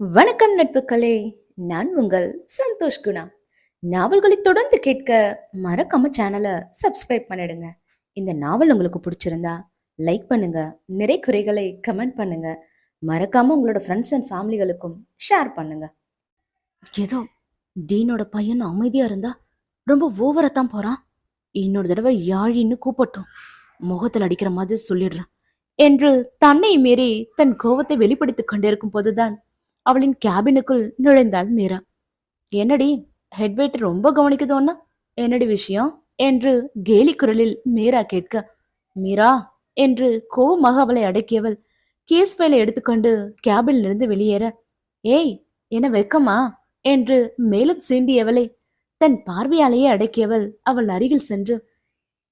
வணக்கம் நட்புகளே. நான் உங்கள் சந்தோஷ் குணா. நாவல்களை தொடர்ந்து கேட்க மறக்காம சேனலை சப்ஸ்கிரைப் பண்ணிடுங்க. இந்த நாவல் உங்களுக்கு பிடிச்சிருந்தா லைக் பண்ணுங்க. நிறை குறைகளை கமெண்ட் பண்ணுங்க. மறக்காம உங்களோட ஃப்ரெண்ட்ஸ் அண்ட் ஃபேமிலிகளுக்கும் ஷேர் பண்ணுங்க. ஏதோ டீனோட பையன் அமைதியா இருந்தா ரொம்ப ஓவரா தான் போறான். இன்னொரு தடவை யாழின்னு கூப்பிட்டோம். முகத்தில் அடிக்கிற மாதிரி சொல்லிடுறேன். என்று தன்னை மீறி தன் கோபத்தை வெளிப்படுத்திக் கொண்டிருக்கும் போதுதான் அவளின் கேபினுக்குள் நுழைந்தாள் மீரா. என்னடி ஹெட்வெயிட் ரொம்ப கவனிக்குதோன்னா என்னடி விஷயம்? என்று கேலி குரலில் மீரா கேட்க மீரா என்று கோவமாக அவளை அடக்கியவள் கேஸ் ஃபைலை எடுத்துக்கொண்டு கேபினில் இருந்து வெளியேற ஏய் என்ன வெக்கமா? என்று மேலும் சீண்டியவளை தன் பார்வையாலேயே அடக்கியவள் அவள் அருகில் சென்று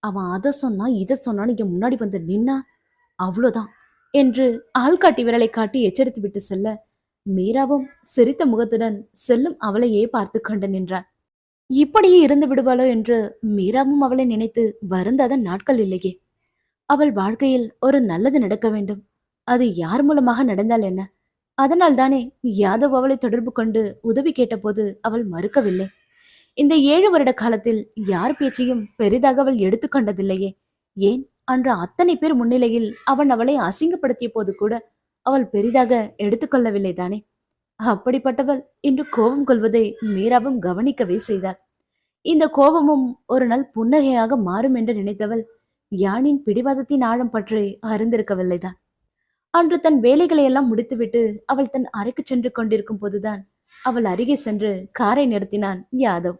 அவன் அதை சொன்னா இதை சொன்னான்னு இங்க முன்னாடி வந்து நின்னா? அவ்வளோதான் என்று ஆள்காட்டி விரலை காட்டி எச்சரித்து விட்டு செல்ல மீராவும் சிரித்த முகத்துடன் செல்லும் அவளையே பார்த்து கொண்டு நின்றான். இப்படியே இருந்து விடுவாளோ? என்று மீராவும் அவளை நினைத்து வருந்தாத நாட்கள் இல்லையே. அவள் வாழ்க்கையில் ஒரு நல்லது நடக்க வேண்டும். அது யார் மூலமாக நடந்தால் என்ன? அதனால் தானே யாதவ் அவளை தொடர்பு கொண்டு உதவி கேட்டபோது அவள் மறுக்கவில்லை. இந்த ஏழு வருட காலத்தில் யார் பேச்சையும் பெரிதாக அவள் எடுத்துக்கொண்டதில்லையே ஏன்? அன்று அத்தனை பேர் முன்னிலையில் அவன் அவளை அசிங்கப்படுத்திய போது கூட அவள் பெரிதாக எடுத்துக்கொள்ளவில்லை தானே? அப்படிப்பட்டவள் இன்று கோபம் கொள்வதை மீராவும் கவனிக்கவே செய்தாள். இந்த கோபமும் ஒரு நாள் புன்னகையாக மாறும் என்று நினைத்தவள் யானின் பிடிவாதத்தின் ஆழம் பற்றி அறிந்திருக்கவில்லைதான் அன்று தன் வேலைகளை எல்லாம் முடித்துவிட்டு அவள் தன் அறைக்கு சென்று கொண்டிருக்கும் போதுதான் அவள் அருகே சென்று காரை நிறுத்தினான் யாதவ்.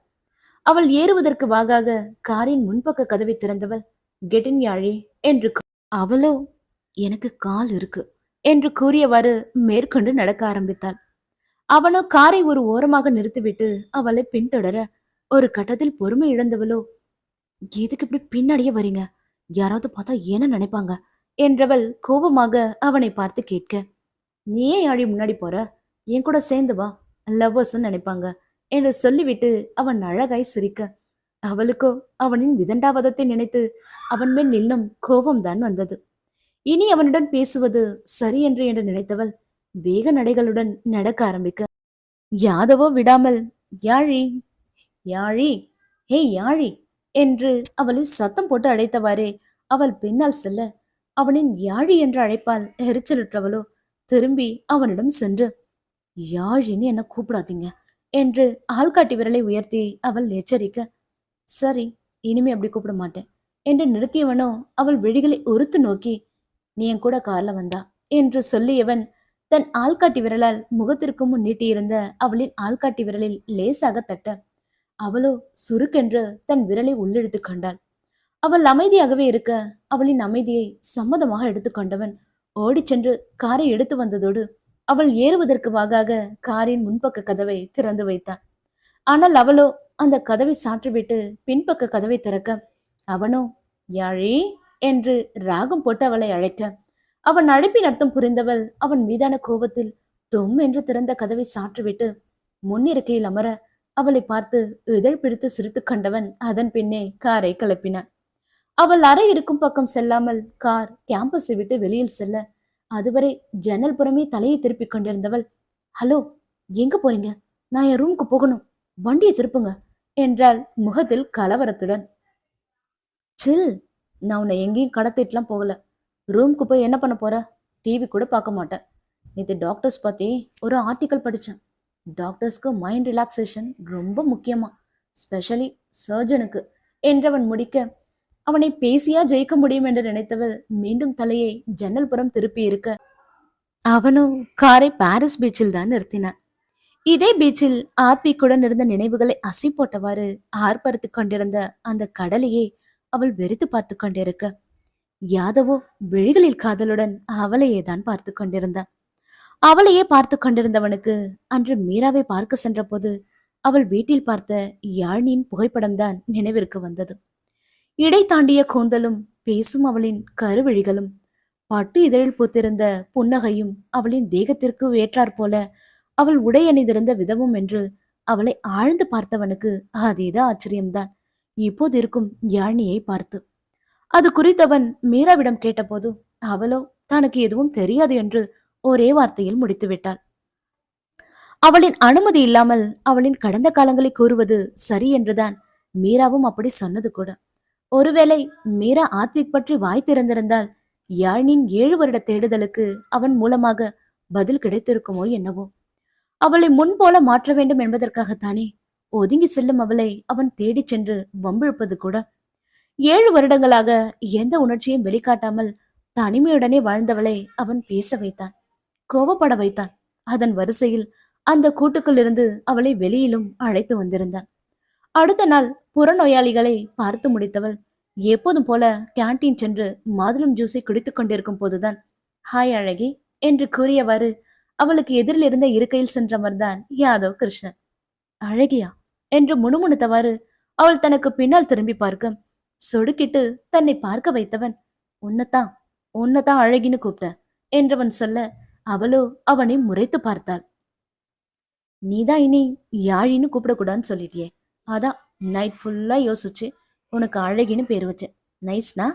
அவள் ஏறுவதற்கு வாகாக காரின் முன்பக்க கதவை திறந்தவள் கெட்டின் யாழே என்று அவளோ எனக்கு கால் இருக்கு. என்று கூறியவாறு மேற்கொண்டு நடக்க ஆரம்பித்தாள் அவனோ காரை ஒரு ஓரமாக நிறுத்திவிட்டு அவளை பின்தொடர ஒரு கட்டத்தில் பொறுமை இழந்தவளோ? எதுக்கு இப்படி பின்னாடியே வரீங்க? யாராவது பார்த்தா என்ன நினைப்பாங்க? என்றவள் கோபமாக அவனை பார்த்து கேட்க நீ ஏன் ஆழி முன்னாடி போற? என் கூட சேர்ந்து வா. லவ்வர்ஸ்ன்னு நினைப்பாங்க. என்று சொல்லிவிட்டு அவன் அழகாய் சிரிக்க அவளுக்கோ அவனின் விதண்டாவதத்தை நினைத்து அவன் மேல் நின்னும் கோபம்தான் வந்தது. இனி அவனுடன் பேசுவது சரியன்று என்று நினைத்தவள் வேக நடைகளுடன் நடக்க ஆரம்பிக்க. யாதவோ விடாமல் யாழி யாழி ஹே யாழி என்று அவளை சத்தம் போட்டு அழைத்தவாறே அவள் பின்னால் செல்ல அவனின் யாழி என்று அழைப்பால் எரிச்சலுற்றவளோ திரும்பி அவனிடம் சென்று யாழின்னு என்ன கூப்பிடாதீங்க என்று ஆள்காட்டி விரலை உயர்த்தி அவள் எச்சரிக்க சரி இனிமே அப்படி கூப்பிட மாட்டேன் என்று நிறுத்தியவனோ அவள் விழிகளை ஒருத்து நோக்கி நீ என் கூட கார்ல வந்தா என்று சொல்லியவன் தன் ஆள்காட்டி விரலால் முகத்திற்கு முன் நீட்டியிருந்த அவளின் ஆள்காட்டி விரலில் லேசாக தட்ட அவளோ சுருக்கென்று தன் விரலை உள்ளிழுத்து கொண்டாள். அவள் அமைதியாகவே இருக்க அவளின் அமைதியை சம்மதமாக எடுத்துக்கொண்டவன் ஓடிச் சென்று காரை எடுத்து வந்ததோடு அவள் ஏறுவதற்கு வாகாக காரின் முன்பக்க கதவை திறந்து வைத்தான் ஆனால் அவளோ அந்த கதவை சாற்றிவிட்டு பின்பக்க கதவை திறக்க அவனோ யாழே? என்று ராகம் போட்டு அவளை அழைக்க. அவன் அழைப்பின் அர்த்தம் புரிந்தவள் அவன் மீதான கோபத்தில் தும் என்று திறந்த கதவை சாற்றிவிட்டு முன்னிருக்கையில் அமர அவளை பார்த்து இதழ் பிடித்து சிரித்து கண்டவன் அதன் பின்னே காரை கிளப்பினான் அவள் அறை இருக்கும் பக்கம் செல்லாமல் கார் கேம்பஸை விட்டு வெளியில் செல்ல அதுவரை ஜன்னல் புறமே தலையை திருப்பிக் கொண்டிருந்தவள் ஹலோ எங்க போறீங்க? நான் என் ரூமுக்கு போகணும். வண்டியை திருப்புங்க என்றாள் முகத்தில் கலவரத்துடன். சில் நான் உன்னை எங்கேயும் கடத்திட்டுலாம் போகல. ரூம்க்கு போய் என்ன பண்ண போற? டிவி கூட பார்க்க மாட்டேன். நேற்று டாக்டர்ஸ் பற்றி ஒரு ஆர்டிக்கல் படித்தேன் டாக்டர்ஸ்க்கு மைண்ட் ரிலாக்ஸேஷன் ரொம்ப முக்கியமா. ஸ்பெஷலி சர்ஜனுக்கு என்றவன் முடிக்க அவனை பேசியா ஜெயிக்க முடியும் என்று நினைத்தவள் மீண்டும் தலையை ஜன்னல் புறம் திருப்பி இருக்க அவனும் காரை பாரிஸ் பீச்சில் தான் நிறுத்தினான். இதே பீச்சில் ஆர்பிக்குடன் இருந்த நினைவுகளை அசை போட்டவாறு ஆர்ப்பரித்து கொண்டிருந்த அந்த கடலையே அவள் வெறித்து பார்த்து கொண்டிருக்க. யாதவோ விழிகளில் காதலுடன் அவளையே தான் பார்த்து கொண்டிருந்தான் அவளையே பார்த்து கொண்டிருந்தவனுக்கு அன்று மீராவை பார்க்க சென்றபோது அவள் வீட்டில் பார்த்த யாழினியின் புகைப்படம்தான் நினைவிற்கு வந்தது. இடை தாண்டிய கூந்தலும் பேசும் அவளின் கருவிழிகளும் பட்டு இதழில் பூத்திருந்த புன்னகையும் அவளின் தேகத்திற்கு ஏற்றாற் போல அவள் உடை அணிந்திருந்த விதமும் என்று அவளை ஆழ்ந்து பார்த்தவனுக்கு அதீத ஆச்சரியம்தான். இப்போது இருக்கும் யாழினியை பார்த்து அது குறித்தவன் மீராவிடம் கேட்டபோது அவளோ தனக்கு எதுவும் தெரியாது என்று ஒரே வார்த்தையில் முடித்து விட்டாள். அவளின் அனுமதி இல்லாமல் அவளின் கடந்த காலங்களை கூறுவது சரி என்றுதான் மீராவும் அப்படி சொன்னது கூட. ஒருவேளை மீரா ஆத்விக் பற்றி வாய் திறந்திருந்தால் யாழினின் ஏழு வருட தேடுதலுக்கு அவன் மூலமாக பதில் கிடைத்திருக்குமோ என்னவோ. அவளை முன்போல மாற்ற வேண்டும் என்பதற்காகத்தானே ஒதுங்கி செல்லும் அவளை அவன் தேடிச் சென்று வம்பிழுப்பது கூட. ஏழு வருடங்களாக எந்த உணர்ச்சியும் வெளிக்காட்டாமல் தனிமையுடனே வாழ்ந்தவளை அவன் பேச வைத்தான் கோவப்பட வைத்தான். அதன் வரிசையில் அந்த கூட்டுக்குள் இருந்து அவளை வெளியிலும் அழைத்து வந்திருந்தான். அடுத்த நாள் புறநோயாளிகளை பார்த்து முடித்தவள் எப்போதும் போல கேன்டீன் சென்று மாதுளம் ஜூஸை குடித்துக் கொண்டிருக்கும் போதுதான் ஹாய் அழகி என்று கூறியவாறு அவளுக்கு எதிரில் இருந்த இருக்கையில் சென்றவர்தான் யாதவ் கிருஷ்ணன். அழகியா என்று முணுமுணுத்தவாறு அவள் தனக்கு பின்னால் திரும்பி பார்க்க சொடுக்கிட்டு தன்னை பார்க்க வைத்தவன் உன்னதான் உன்னதான் அழகின்னு கூப்பிட்ட என்றவன் சொல்ல அவளோ அவனை முறைத்து பார்த்தாள். நீதான் இனி யாழின்னு கூப்பிடக்கூடாதுன்னு சொல்லிட்டியே. அதான் நைட் ஃபுல்லா யோசிச்சு உனக்கு அழகின்னு பேர் வச்சேன். நைஸ்னா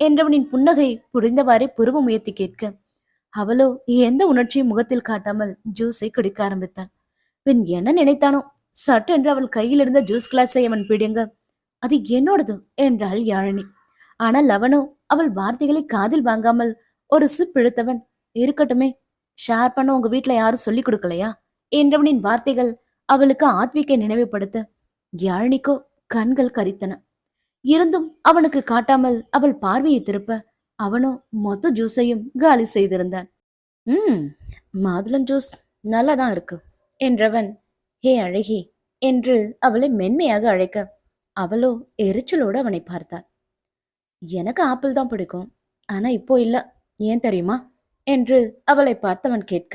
என்றவனின் புன்னகை புரிந்தவாறே புருவ முயற்சி கேட்க அவளோ எந்த உணர்ச்சியும் முகத்தில் காட்டாமல் ஜூஸை குடிக்க ஆரம்பித்தாள். பின் என்ன நினைத்தானோ? சட்டென்று அவள் கையில் இருந்த ஜூஸ் கிளாஸை அவன் பிடுங்க. அது என்னோடது? என்றாள் யாழினி. ஆனால் அவனோ அவள் வார்த்தைகளை காதில் வாங்காமல் ஒரு சிப் இழுத்தவன் இருக்கட்டுமே ஷேர் பண்ண உங்க வீட்ல யாரும் சொல்லி கொடுக்கலையா? என்றவனின் வார்த்தைகள் அவளுக்கு ஆத்விக்கை நினைவுபடுத்த யாழினிக்கோ கண்கள் கரித்தன. இருந்தும் அவனுக்கு காட்டாமல் அவள் பார்வையை திருப்ப அவனோ மொத்த ஜூஸையும் காலி செய்திருந்தான். ம் மாதுளம் ஜூஸ் நல்லாதான் இருக்கு என்றவன் ஹே அழகி என்று அவளை மென்மையாக அழைக்க அவளோ எரிச்சலோடு அவனை பார்த்தாள். எனக்கு ஆப்பிள் தான் பிடிக்கும் ஆனா இப்போ இல்ல ஏன் தெரியுமா? என்று அவளை பார்த்தவன் கேட்க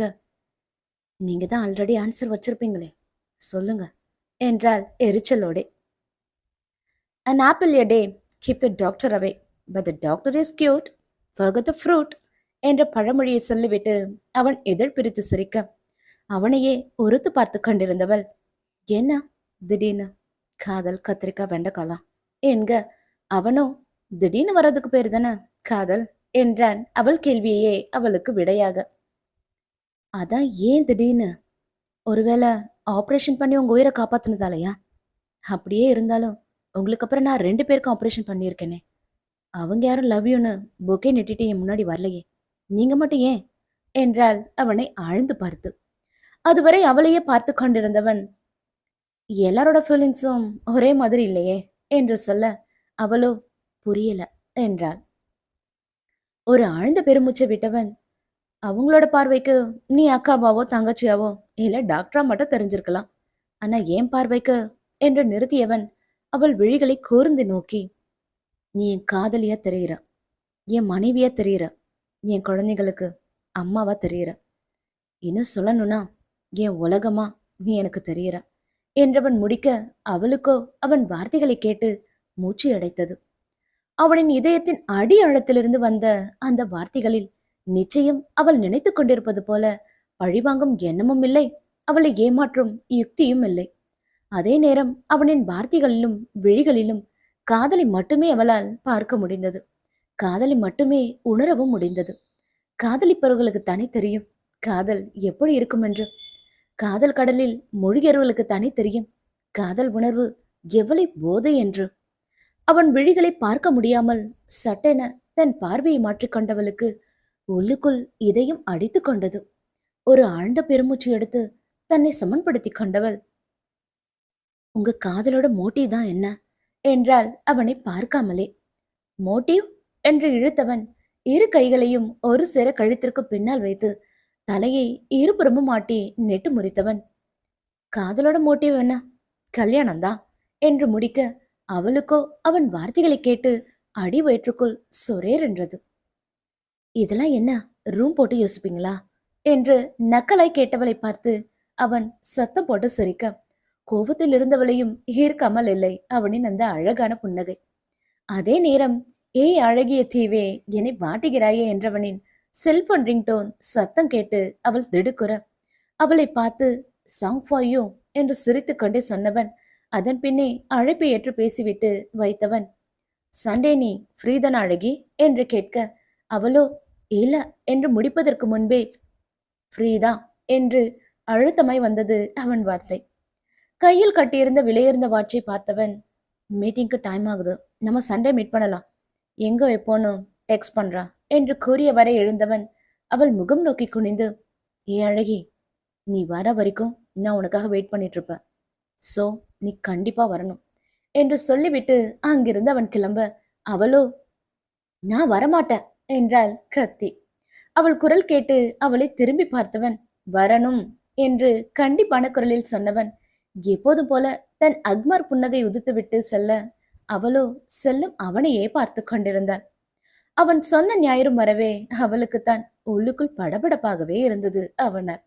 நீங்க தான் ஆல்ரெடி ஆன்சர் வச்சிருப்பீங்களே சொல்லுங்க என்றாள் எரிச்சலோடே. An apple a day keep the doctor away but the doctor is cute for the fruit என்ற பழமொழியை சொல்லிவிட்டு அவன் எதிர் பிரித்து சிரிக்க அவனையே ஒருத்து பார்த்து கொண்டிருந்தவள். என்ன? திடீர்னு? காதல் கத்திரிக்காய் வெண்டக்காலாம் என்க அவனும் திடீர்னு வர்றதுக்கு பேர் தானே? காதல் என்றான் அவள் கேள்வியே அவளுக்கு விடையாக. அதான் ஏன் திடீர்னு? ஒருவேளை ஆப்ரேஷன் பண்ணி உங்க உயிரை காப்பாத்துனதாலயா? அப்படியே இருந்தாலும் உங்களுக்கு அப்புறம் நான் ரெண்டு பேருக்கும் ஆப்ரேஷன் பண்ணியிருக்கேனே. அவங்க யாரும் லவ் யூன்னு பொக்கே நெட்டிட்டு என் முன்னாடி வரலையே. நீங்க மட்டும் ஏன்? என்றால் அவனை ஆழ்ந்து பார்த்து. அதுவரை அவளையே பார்த்து கொண்டிருந்தவன் எல்லாரோட ஃபீலிங்ஸும் ஒரே மாதிரி இல்லையே என்று சொல்ல அவளோ புரியல என்றாள். ஒரு ஆழ்ந்த பெருமூச்சை விட்டவன் அவங்களோட பார்வைக்கு நீ அக்காவாவோ தங்கச்சியாவோ இல்லை டாக்டரா மட்டும் தெரிஞ்சிருக்கலாம். ஆனா ஏன் பார்வைக்கு என்று நிறுத்தியவன் அவள் விழிகளை கூர்ந்து நோக்கி நீ என் காதலியா தெரிகிற என் மனைவியா தெரிகிற என் குழந்தைகளுக்கு அம்மாவா தெரிகிற இன்னும் சொல்லணும்னா என் உலகமா? நீ எனக்கு தெரியுற. என்றவன் முடிக்க அவளுக்கோ அவன் வார்த்தைகளை கேட்டு மூச்சு அடைத்தது. அவனின் இதயத்தின் அடி ஆழத்திலிருந்து வந்த அந்த வார்த்தைகளில் நிச்சயம் அவள் நினைத்து கொண்டிருப்பது போல பழிவாங்கும் எண்ணமும் இல்லை அவளை ஏமாற்றும் யுக்தியும் இல்லை. அதே நேரம் அவனின் வார்த்தைகளிலும் விழிகளிலும் காதலை மட்டுமே அவளால் பார்க்க முடிந்தது. காதலை மட்டுமே உணரவும் முடிந்தது. காதலிப்பவர்களுக்கு தனி தெரியும் காதல் எப்படி இருக்கும் என்று காதல் கடலில் மூழ்கியவர்களுக்கு தனி தெரியும்? காதல் உணர்வு எவ்வளவு போதை என்று? அவன் விழிகளை பார்க்க முடியாமல் சட்டென தன் பார்வையை மாற்றிக்கொண்டவளுக்கு உள்ளுக்குள் இதயம் அடித்து கொண்டது. ஒரு ஆழ்ந்த பெருமூச்சு எடுத்து தன்னை சமன்படுத்தி கொண்டவள் உங்க காதலோட மோட்டிவ் தான் என்ன? என்றால் அவனை பார்க்காமலே. மோட்டிவ்? என்று இழுத்தவன் இரு கைகளையும் ஒரு சிற கழுத்திற்கு பின்னால் வைத்து தலையை இருபுறமும் மாட்டி நெட்டு முறித்தவன். காதலோட மோட்டிவ் என்ன? கல்யாணம்தான் என்று முடிக்க அவளுக்கோ அவன் வார்த்தைகளை கேட்டு அடி வயிற்றுக்குள் சொரேர் என்றது. இதெல்லாம் என்ன? ரூம் போட்டு யோசிப்பீங்களா? என்று நக்கலாய் கேட்டவளை பார்த்து அவன் சத்தம் போட்டு சிரிக்க கோபத்தில் இருந்தவளையும் ஈர்க்காமல் இல்லை அவனின் அந்த அழகான புன்னகை. அதே நேரம் ஏய் அழகிய தீவே என்னை வாட்டுகிறாயே என்றவனின் செல்போன் ரிங்டோன் சத்தம் கேட்டு அவள் திடுக்குற. அவளை பார்த்து சாங் ஃபார் யூ என்று சிரித்துக் கொண்டே சொன்னவன் அதன் பின்னே அழைப்பை ஏற்று பேசிவிட்டு வைத்தவன் சண்டே நீ ஃப்ரீதன் அழகி? என்று கேட்க அவளோ இல்ல என்று முடிப்பதற்கு முன்பே ஃப்ரீதா என்று அழுத்தமாய் வந்தது அவன் வார்த்தை. கையில் கட்டியிருந்த விலையிருந்த வாட்சை பார்த்தவன் மீட்டிங்க்கு டைம் ஆகுது. நம்ம சண்டே மீட் பண்ணலாம். எங்கே எப்போன்னு டெக்ஸ்ட் பண்ணுறான் என்று கூறியவரை எழுந்தவன் அவள் முகம் நோக்கி குனிந்து ஏ அழகி நீ வர வரைக்கும் நான் உனக்காக வெயிட் பண்ணிட்டு இருப்பேன் ஸோ நீ கண்டிப்பா வரணும். என்று சொல்லிவிட்டு அங்கிருந்து அவன் கிளம்ப அவளோ நான் வரமாட்டேன் என்றாள் கத்தி. அவள் குரல் கேட்டு அவளை திரும்பி பார்த்தவன் வரணும் என்று கண்டிப்பான குரலில் சொன்னவன் எப்போதும் போல தன் அக்மர் புன்னகை உதித்துவிட்டு செல்ல அவளோ செல்லும் அவனையே பார்த்து கொண்டிருந்தாள் அவன் சொன்ன ஞாயிறும் வரவே அவளுக்குத்தான் உள்ளுக்குள் படபடப்பாகவே இருந்தது அவன.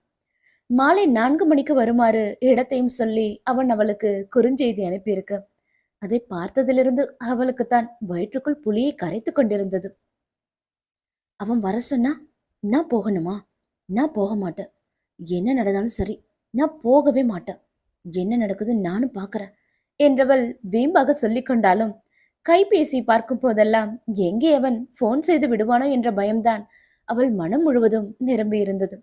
மாலை நான்கு மணிக்கு வருமாறு இடத்தையும் சொல்லி அவன் அவளுக்கு குறுஞ்செய்தி அனுப்பியிருக்க. அதை பார்த்ததிலிருந்து அவளுக்குத்தான் வயிற்றுக்குள் புலியை கரைத்து கொண்டிருந்தது. அவன் வர சொன்னா நான் போகணுமா? நான் போக மாட்டேன். என்ன நடந்தாலும் சரி நான் போகவே மாட்டேன். என்ன நடக்குது நானும் பார்க்கறேன் என்றவள் வீம்பாக சொல்லிக்கொண்டாலும் கொண்டாலும் கைபேசி பார்க்கும் போதெல்லாம் எங்கே அவன் போன் செய்து விடுவானோ என்ற பயம்தான் அவள் மனம் முழுவதும் நிரம்பி இருந்தது.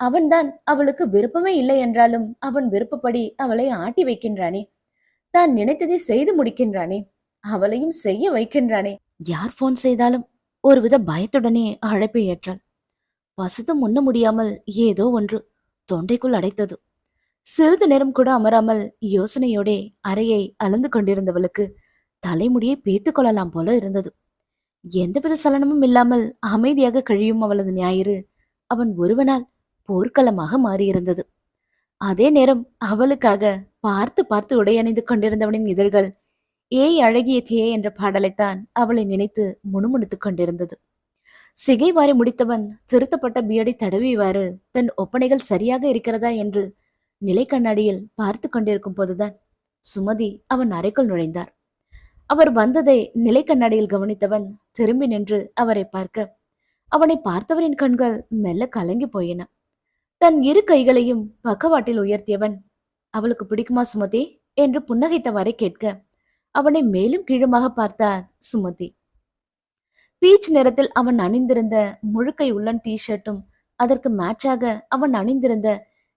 அவன்தான் அவளுக்கு விருப்பமே இல்லை என்றாலும் அவன் விருப்பப்படி அவளை ஆட்டி வைக்கின்றானே. தான் நினைத்ததை செய்து முடிக்கின்றானே. அவளையும் செய்ய வைக்கின்றானே. யார் போன் செய்தாலும் ஒருவித பயத்துடனே அழைப்பை ஏற்றாள். பசுத்து உண்ண முடியாமல் ஏதோ ஒன்று தொண்டைக்குள் அடைத்தது. சிறிது நேரம் கூட அமராமல் யோசனையோடே அறையை அளந்து கொண்டிருந்தவளுக்கு தலைமுடியை பேத்து கொள்ளலாம் போல இருந்தது. எந்தவித சலனமும் இல்லாமல் அமைதியாக கழியும் அவளது ஞாயிறு அவன் ஒருவனால் போர்க்களமாக மாறியிருந்தது. அதே நேரம் அவளுக்காக பார்த்து பார்த்து உடையணிந்து கொண்டிருந்தவனின் இதழ்கள் ஏய் அழகிய தியே என்ற பாடலைத்தான் அவளை நினைத்து முணுமுணுத்துக் கொண்டிருந்தது. சிகை வாரி முடித்தவன் திருத்தப்பட்ட பியடை தடவிவாறு தன் ஒப்பனைகள் சரியாக இருக்கிறதா என்று நிலை கண்ணாடியில் பார்த்து கொண்டிருக்கும் போதுதான் சுமதி அவன் அறைக்குள் நுழைந்தார். அவர் வந்ததை நிலை கண்ணாடியில் கவனித்தவன் திரும்பி நின்று அவரை பார்க்க. அவனை பார்த்தவரின் கண்கள் மெல்ல கலங்கி போயின. தன் இரு கைகளையும் பக்கவாட்டில் உயர்த்தியவன் அவளுக்கு பிடிக்குமா சுமதி? என்று புன்னகைத்தவாறே கேட்க அவனை மேலும் கீழுமாக பார்த்தார் சுமதி. பீச் நிறத்தில் அவன் அணிந்திருந்த முழுக்கை உள்ளன் டி ஷர்ட்டும் அதற்கு மேட்சாக அவன் அணிந்திருந்த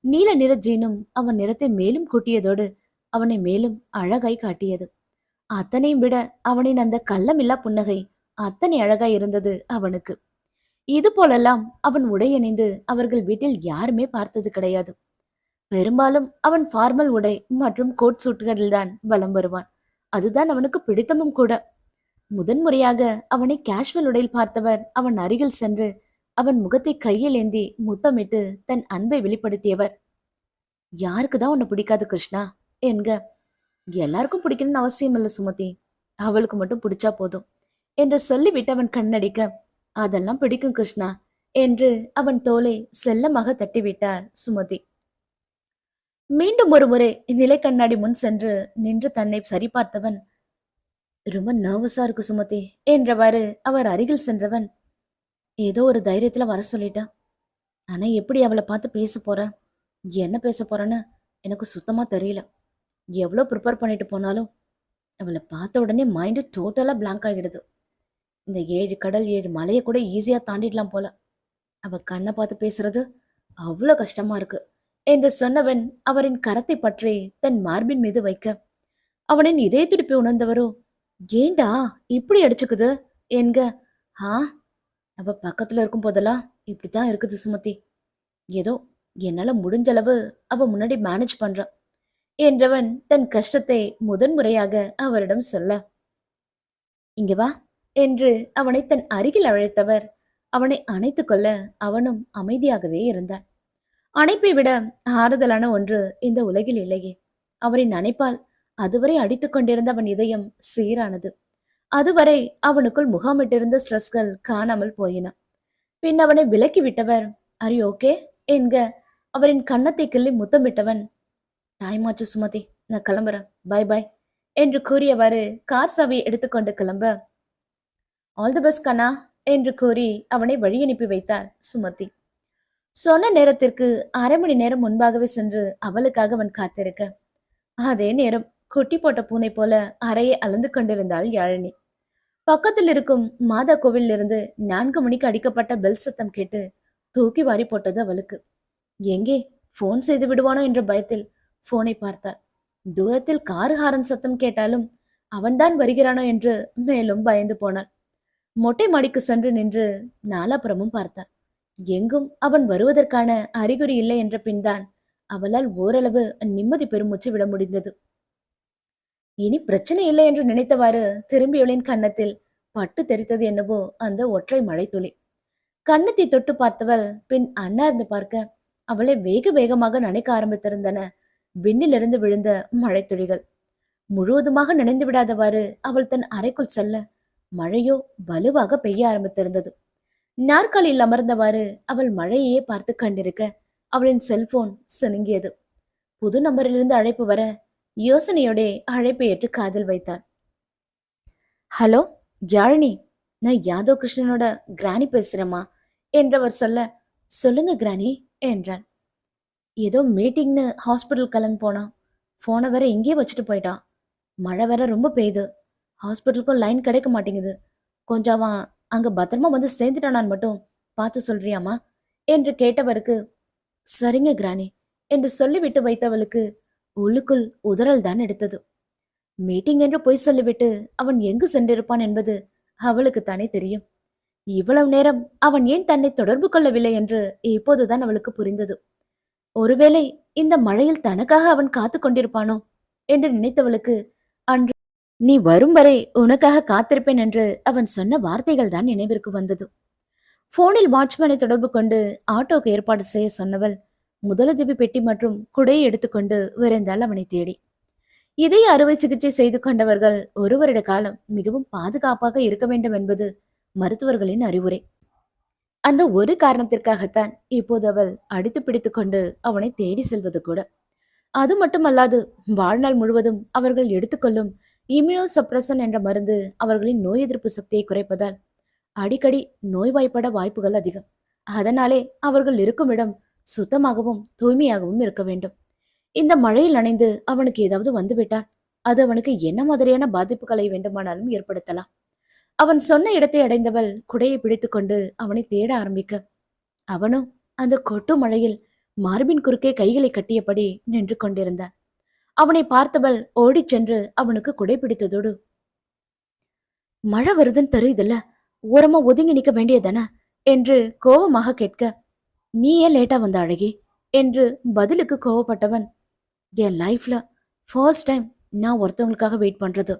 நீல நிற ஜீனும் அவன் நிறத்தை மேலும் கூட்டியதோடு அவனை மேலும் அழகாய் காட்டியது. அத்தனையும் விட அவனின் அந்த கள்ளமில்லா புன்னகை அத்தனை அழகா இருந்தது அவனுக்கு. இது போலெல்லாம் அவன் உடை அணிந்து அவர்கள் வீட்டில் யாருமே பார்த்தது கிடையாது. பெரும்பாலும் அவன் ஃபார்மல் உடை மற்றும் கோட் சூட்டுகளில் தான் வலம் வருவான். அதுதான் அவனுக்கு பிடித்தமும் கூட. முதன்முறையாக அவனை கேஷுவல் உடையில் பார்த்தவர் அவன் அருகில் சென்று அவன் முகத்தை கையில் ஏந்தி முத்தமிட்டு தன் அன்பை வெளிப்படுத்தியவர். யாருக்கு தான் உன்னை பிடிக்காது கிருஷ்ணா? என்க எல்லாருக்கும் பிடிக்கணும்னு அவசியம் இல்லை சுமதி. அவளுக்கு மட்டும் பிடிச்சா போதும் என்று சொல்லிவிட்டு அவன் கண்ணடிக்க அதெல்லாம் பிடிக்கும் கிருஷ்ணா என்று அவன் தோலை செல்லமாக தட்டிவிட்டார் சுமதி. மீண்டும் ஒரு முறை நிலை கண்ணாடி முன் சென்று நின்று தன்னை சரிபார்த்தவன் ரொம்ப நர்வஸா இருக்கு சுமதி என்றவாறு அவர் அருகில் சென்றவன் ஏதோ ஒரு தைரியத்துல வர சொல்லிட்டான் ஆனா எப்படி அவளை பார்த்து பேச போறேன் என்ன பேச போறேன்னு எனக்கு சுத்தமா தெரியல. எவ்வளோ ப்ரிப்பேர் பண்ணிட்டு போனாலும் அவளை பார்த்த உடனே மைண்டு டோட்டலாக பிளாங்க் ஆகிடுது. இந்த ஏழு கடல் ஏழு மலையை கூட ஈஸியாக தாண்டிடலாம் போல. அவள் கண்ணை பார்த்து பேசுறது அவ்வளோ கஷ்டமா இருக்கு என்று சொன்னவன் அவரின் கரத்தை பற்றி தன் மார்பின் மீது வைக்க அவனின் இதய துடிப்பை உணர்ந்தவரோ ஏண்டா இப்படி அடிச்சுக்குது? என்க ஆ அவ பக்கத்துல இருக்கும் போதெல்லாம் இப்படித்தான் இருக்குது சுமதி. ஏதோ என்னால முடிஞ்ச அளவு அவ முன்னாடி மேனேஜ் பண்றான் என்றவன் தன் கஷ்டத்தை முதன்முறையாக அவரிடம் சொல்ல இங்க வா என்று அவனை தன் அருகில் அழைத்தவர் அவனை அணைத்துக் கொள்ள அவனும் அமைதியாகவே இருந்தான். அணைப்பை விட ஆறுதலான ஒன்று இந்த உலகில் இல்லையே. அவரின் அணைப்பால் அதுவரை அடித்துக் கொண்டிருந்த அவன் இதயம் சீரானது. அதுவரை அவனுக்குள் முகாமிட்டிருந்த ஸ்ட்ரெஸ்கள் காணாமல் போயின. பின் அவனை விலக்கி விட்டவர் அரி ஓகே என்க அவரின் கன்னத்தை கிள்ளி முத்தமிட்டவன் டைம் சுமதி. நான் கிளம்புறேன். Bye bye. என்று கூறியவாறு கார் சாவியை எடுத்துக்கொண்டு கிளம்ப. ஆல் தி பெஸ்ட் கண்ணா என்று கூறி அவனை வழி அனுப்பி வைத்தார் சுமதி. சொன்ன நேரத்திற்கு அரை மணி நேரம் முன்பாகவே சென்று அவளுக்காக அவன் காத்திருக்க. அதே நேரம் குட்டி போட்ட பூனை போல அறையை அளந்து கொண்டிருந்தாள் யாழினி. பக்கத்தில் இருக்கும் மாதா கோவிலிருந்து நான்கு மணிக்கு அடிக்கப்பட்ட பெல் சத்தம் கேட்டு தூக்கி வாரி போட்டது அவளுக்கு. எங்கே? போன் செய்து விடுவானோ என்ற பயத்தில் போனை பார்த்தார். தூரத்தில் கார் ஹாரன் சத்தம் கேட்டாலும் அவன்தான் வருகிறானோ என்று மேலும் பயந்து போனாள். மொட்டை மாடிக்கு சென்று நின்று நாலாபுறமும் பார்த்தார் எங்கும் அவன் வருவதற்கான அறிகுறி இல்லை என்ற பின்தான் அவளால் ஓரளவு நிம்மதி பெருமூச்சு விட முடிந்தது. இனி பிரச்சனை இல்லை என்று நினைத்தவாறு திரும்பியவளின் கன்னத்தில் பட்டு தெரித்தது என்னவோ அந்த ஒற்றை மழை துளி கன்னத்தை தொட்டு பார்த்தவள் பின் அண்ணார்ந்து பார்க்க அவளை வேக வேகமாக நனைக்க ஆரம்பித்திருந்தன. விண்ணிலிருந்து விழுந்த மழைத்துளிகள். முழுவதுமாக நினைந்து விடாதவாறு அவள் தன் அறைக்குள் செல்ல மழையோ வலுவாக பெய்ய ஆரம்பித்திருந்தது. நாற்காலியில் அமர்ந்தவாறு அவள் மழையையே பார்த்து கண்டிருக்க அவளின் செல்போன் சினுங்கியது. புது நம்பரிலிருந்து அழைப்பு வர யோசனையோடே அழைப்பை ஏற்று காதில் வைத்தாள். ஹலோ யாழினி நான் யாதவ் கிருஷ்ணனோட கிராணி பேசுறேம்மா என்றவர் சொல்ல சொல்லுங்க கிராணி என்றான். ஏதோ மீட்டிங்னு ஹாஸ்பிட்டல் கிளம்பி போனான் ஃபோனை வேற இங்கேயே வச்சுட்டு போயிட்டான் மழை வேற ரொம்ப பெய்யுது. ஹாஸ்பிட்டலுக்கும் லைன் கிடைக்க மாட்டேங்குது. கொஞ்சம் அவன் அங்க பத்திரமா வந்து சேர்ந்துட்டானான்னு மட்டும் பார்த்து சொல்றியாமா என்று கேட்டவருக்கு சரிங்க கிராணி என்று சொல்லிவிட்டு வைத்தவளுக்கு உள்ளுக்குள் உதறல் தான் எடுத்தது. மீட்டிங் என்று பொய் சொல்லிவிட்டு அவன் எங்கு சென்றிருப்பான் என்பது அவளுக்கு தானே தெரியும். இவ்வளவு நேரம் அவன் ஏன் தன்னை தொடர்பு கொள்ளவில்லை என்று இப்போதுதான் அவளுக்கு புரிந்தது. ஒருவேளை இந்த மழையில் தனக்காக அவன் காத்து கொண்டிருப்பானோ என்று நினைத்தவளுக்கு அன்று நீ வரும் வரை உனக்காக காத்திருப்பேன் என்று அவன் சொன்ன வார்த்தைகள் தான் நினைவிற்கு வந்தது. போனில் வாட்ச்மேனை தொடர்பு கொண்டு ஆட்டோக்கு ஏற்பாடு செய்ய சொன்னவள் முதலுதவி பெட்டி மற்றும் குடையை எடுத்துக்கொண்டு விரைந்தாள் அவனை தேடி. இதய அறுவை சிகிச்சை செய்து கொண்டவர்கள் ஒரு வருட காலம் மிகவும் பாதுகாப்பாக இருக்க வேண்டும் என்பது மருத்துவர்களின் அறிவுரை. அந்த ஒரு காரணத்திற்காகத்தான் இப்போது அவள் அடித்து பிடித்து கொண்டு அவனை தேடி செல்வது கூட. அது மட்டுமல்லாது வாழ்நாள் முழுவதும் அவர்கள் எடுத்துக்கொள்ளும் இம்யூனோ சப்ரசன் என்ற மருந்து அவர்களின் நோய் எதிர்ப்பு சக்தியை குறைப்பதால் அடிக்கடி நோய்வாய்ப்பட வாய்ப்புகள் அதிகம். அதனாலே அவர்கள் இருக்கும் இடம் சுத்தமாகவும் தூய்மையாகவும் இருக்க வேண்டும். இந்த மழையில் நனைந்து அவனுக்கு ஏதாவது வந்துவிட்டால் அது அவனுக்கு என்ன மாதிரியான பாதிப்புகளை வேண்டுமானாலும் ஏற்படுத்தலாம். அவன் சொன்ன இடத்தை அடைந்தவள் குடையை பிடித்துக்கொண்டு அவனை தேட ஆரம்பிக்க. அவனும் அந்த கொட்டு மழையில் மார்பின் குறுக்கே கைகளை கட்டியபடி நின்று கொண்டிருந்தான். அவனை பார்த்தவள் ஓடிச் சென்று அவனுக்கு குடை பிடித்ததோடு மழை வருதுன்னு தெரியுதுல்ல ஓரமா ஒதுங்கி நிக்க வேண்டியதானே என்று கோபமாக கேட்க நீ ஏன் லேட்டா வந்த அழகி? என்று பதிலுக்கு கோவப்பட்டவன் என் லைஃப்ல ஃபர்ஸ்ட் டைம் நான் ஒருத்தவங்களுக்காக வெயிட் பண்றது.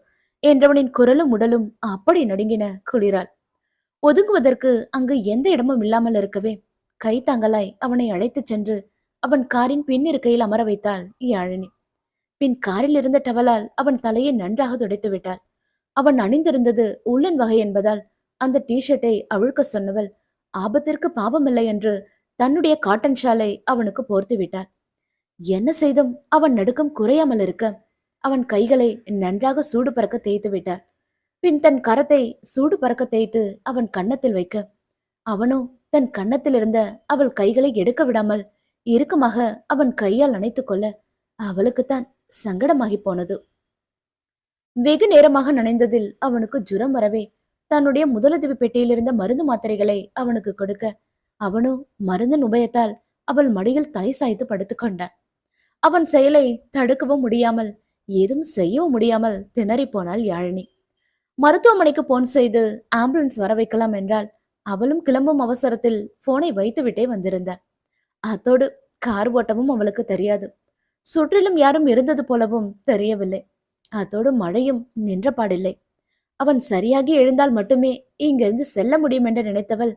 என்றவனின் குரலும் உடலும் அப்படி நடுங்கின குளிரால். ஒதுங்குவதற்கு அங்கு எந்த இடமும் இல்லாமல் இருக்கவே கை தாங்கலாய் அவனை அழைத்துச் சென்று அவன் காரின் பின் இருக்கையில் அமர வைத்தாள் யாழினி பின் காரில் இருந்த டவலால் அவன் தலையை நன்றாக துடைத்து விட்டாள். அவன் அணிந்திருந்தது உள்ளன் வகை என்பதால் அந்த டிஷர்ட்டை அவிழ்க்க சொன்னவள் ஆபத்திற்கு பாவமில்லை என்று தன்னுடைய காட்டன் ஷாலை அவனுக்கு போர்த்து விட்டாள். என்ன செய்தும் அவன் நடுக்கம் குறையாமல் இருக்க அவன் கைகளை நன்றாக சூடு பறக்க தேய்த்து விட்டார். பின் தன் கரத்தை சூடு பறக்க தேய்த்து அவன் கன்னத்தில் வைக்க அவனோ தன் கன்னத்தில் இருந்த அவள் கைகளை எடுக்க விடாமல் இறுக்கமாக அவன் கையால் அணைத்துக் கொள்ள அவளுக்குத்தான் சங்கடமாகி போனது. வெகு நேரமாக நனைந்ததில் அவனுக்கு ஜுரம் வரவே தன்னுடைய முதலுதவி பெட்டியில் இருந்த மருந்து மாத்திரைகளை அவனுக்கு கொடுக்க அவனோ மருந்தின் உபயத்தால் அவள் மடியில் தலை சாய்த்து படுத்துக் கொண்டான். அவன் செயலை தடுக்கவும் முடியாமல் ஏதும் செய்யவும் முடியாமல் திணறி போனாள் யாழினி. மருத்துவமனைக்கு போன் செய்து ஆம்புலன்ஸ் வர வைக்கலாம் என்றால் அவளும் கிளம்பும் அவசரத்தில் போனை வைத்துவிட்டே வந்திருந்தாள். அத்தோடு கார் ஓட்டவும் அவளுக்கு தெரியாது. சுற்றிலும் யாரும் இருந்தது போலவும் தெரியவில்லை. அத்தோடு மழையும் நின்ற பாடில்லை. அவன் சரியாகி எழுந்தால் மட்டுமே இங்கிருந்து செல்ல முடியும் என்று நினைத்தவள்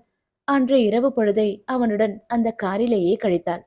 அன்று இரவு பொழுதை அவனுடன் அந்த காரிலேயே கழித்தாள்.